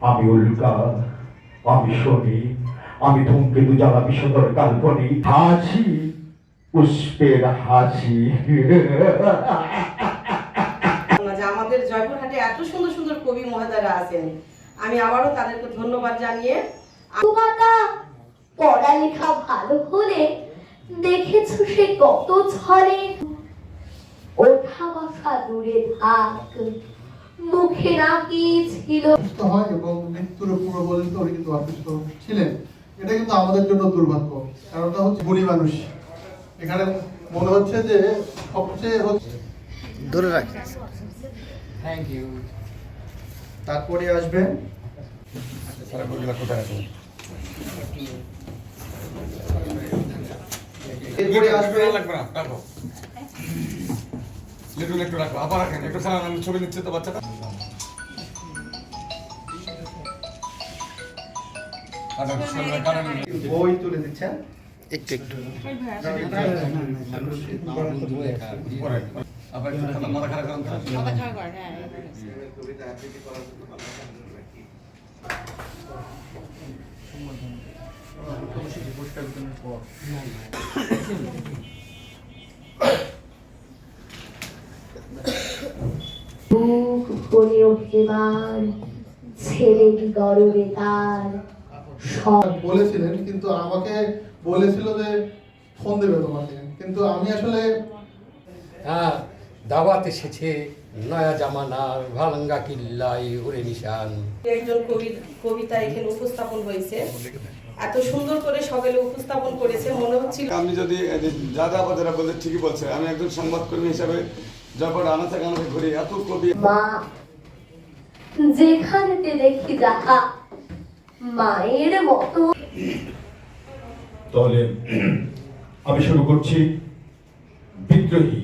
আমি উল্কা আমি শনি আমি ধূমকেতু জ্বালা বিষধর কাল্পনিক হাসি পুষ্পের হাসি। আমাদের জয়পুরহাটে এত সুন্দর সুন্দর কবি মহোদয়রা আছেন। আমি আবারও তাদেরকে ধন্যবাদ জানিয়ে পড়ালেখা ভালো হলে দেখেছ সে কত ছলে? ওঠা বসা দূরে থাক। মুখে নাকি ছিল? অসুস্থ হয় এবং মৃত্যুর পূর্ব উনি কিন্তু অসুস্থ ছিলেন। এটা কিন্তু আমাদের জন্য দুর্ভাগ্য কারণটা হচ্ছে বুড়ি মানুষ। এখানে মনে হচ্ছে যে সবচেয়ে হচ্ছে ধরে রাখি। থ্যাংক ইউ তারপরে আসবেন এরপরে আসবে লাগবে না রাখো। লিটুল একটু রাখো আবার রাখেন। একটু খারাপ আমি ছবি নিচ্ছে তো বাচ্চাটা। বই তুলে দিচ্ছেন? একটু একটু। আবার একটু খারাপ, মাথা খারাপ করেন তো। বুক ওঠেবার ছেলে গরবে তার সব বলেছিলেন কিন্তু আমাকে বলেছিল যে ফোন দেবে তোমাকে। কিন্তু আমি আসলে হ্যাঁ দাওয়াত এসেছে নয়া জামানার ভালঙ্গা কিল্লাই উড়ে নিশান। একজন কবি কবিতা এখানে উপস্থাপন হয়েছে। এত সুন্দর করে সকলে উপস্থাপন করেছে মনে হচ্ছিল আপনি যদি যে যা যারা বলছে ঠিকই বলছে। আমি একজন সংবাদকর্মী হিসাবে যখন আনাচে কানাচে ঘুরে এত কবি মা যেখানেতে দেখি যাহা মায়ের মতো। তাহলে আমি শুরু করছি বিদ্রোহী।